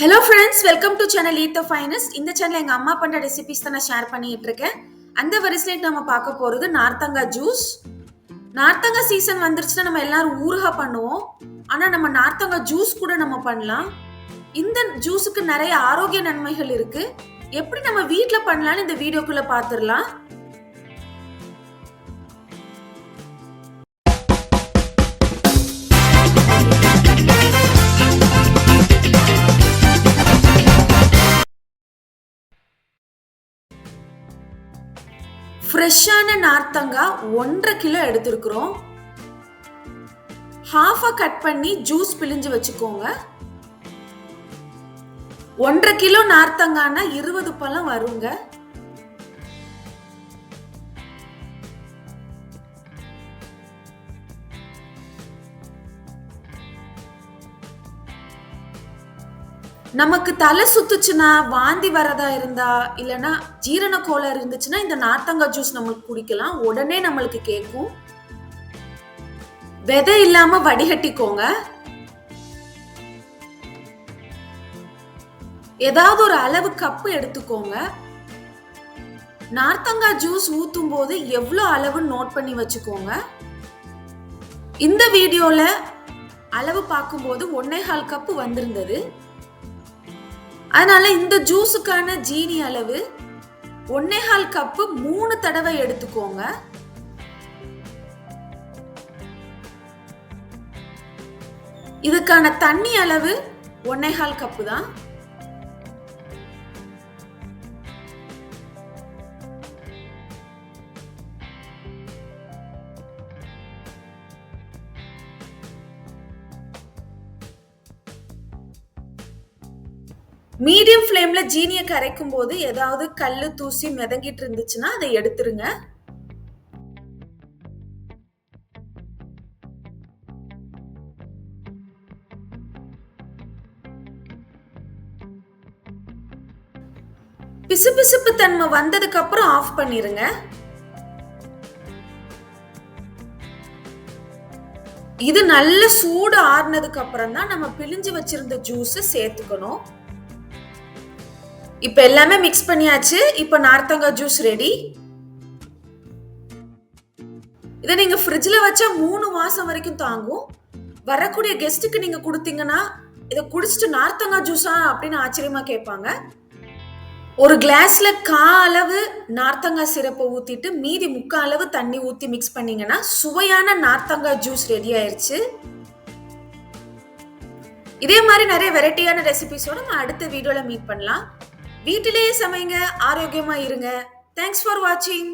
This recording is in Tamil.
Hello friends welcome to channel eat the finest இந்த சேனல் எங்கள் அம்மா பண்ணுற ரெசிபிஸ் தான் நான் ஷேர் பண்ணிட்டு இருக்கேன். அந்த வரிசையில் நம்ம பார்க்க போகிறது நார்த்தங்காய் ஜூஸ் நார்த்தங்காய் சீசன் வந்துருச்சுன்னா நம்ம எல்லாரும் ஊறுகாய் பண்ணுவோம். ஆனால் நம்ம நார்த்தங்காய் ஜூஸ் கூட நம்ம பண்ணலாம். இந்த ஜூஸுக்கு நிறைய ஆரோக்கிய நன்மைகள் இருக்கு. எப்படி நம்ம வீட்டில் பண்ணலான்னு இந்த வீடியோக்குள்ளே பார்த்துடலாம். ஃப்ரெஷ்ஷான நார்த்தங்காய் ஒன்றரை கிலோ எடுத்திருக்கிறோம். ஹாஃபாக கட் பண்ணி ஜூஸ் பிழிஞ்சு வச்சுக்கோங்க. ஒன்றரை கிலோ நார்த்தங்கானா இருபது பழம் வருங்க. நமக்கு தலை சுத்துச்சுன்னா வாந்தி வரதா இருந்தா இல்லைன்னா ஜீரண கோளாறு இருந்துச்சுன்னா இந்த நார்த்தங்காய் ஜூஸ் நம்மளுக்கு குடிக்கலாம். உடனே நம்மளுக்கு கேட்கும் விதை இல்லாம வடிகட்டிக்கோங்க. ஏதாவது ஒரு அளவு கப்பு எடுத்துக்கோங்க. நார்த்தங்காய் ஜூஸ் ஊத்தும் போது எவ்வளோ அளவு நோட் பண்ணி வச்சுக்கோங்க. இந்த வீடியோல அளவு பார்க்கும்போது ஒன்னே கால் கப்பு வந்திருந்தது. அதனால இந்த ஜூஸுக்கான ஜீனி அளவு ஒன்னேகால் கப்பு மூணு தடவை எடுத்துக்கோங்க. இதுக்கான தண்ணி அளவு ஒன்னேகால் கப்பு தான். மீடியம் ஃப்ளேம்ல ஜீனியை கரைக்கும் போது ஏதாவது கல் தூசி மிதங்கிட்டு இருந்துச்சுன்னா அதை எடுத்துருங்க. பிசுபிசுப்பு தன்மை வந்ததுக்கு அப்புறம் ஆஃப் பண்ணிருங்க. இது நல்ல சூடு ஆறுனதுக்கு அப்புறம் தான் நம்ம பிழிஞ்சு வச்சிருந்த ஜூஸ் சேர்த்துக்கணும். இப்போ எல்லாமே மிக்ஸ் பண்ணியாச்சு. இப்போ நார்த்தங்காய் ஜூஸ் ரெடி இதை நீங்க ஃப்ரிட்ஜில் வச்சா மூணு மாசம் வரைக்கும் தாங்கும். வரக்கூடிய கெஸ்ட்டுக்கு நீங்க கொடுத்தீங்கன்னா இதை குடிச்சிட்டு நார்த்தங்காய் ஜூஸா அப்படின்னு ஆச்சரியமா கேட்பாங்க. ஒரு கிளாஸ்ல கா அளவு நார்த்தங்காய் சிரப்பை ஊத்திட்டு மீதி முக்கால் அளவு தண்ணி ஊத்தி மிக்ஸ் பண்ணீங்கன்னா சுவையான நார்த்தங்காய் ஜூஸ் ரெடி ஆயிடுச்சு இதே மாதிரி நிறைய வெரைட்டியான ரெசிபிஸோட நம்ம அடுத்த வீடியோவில் மீட் பண்ணலாம். வீட்டிலேயே சமைங்க ஆரோக்கியமா இருங்க. தேங்க்ஸ் ஃபார் வாட்சிங்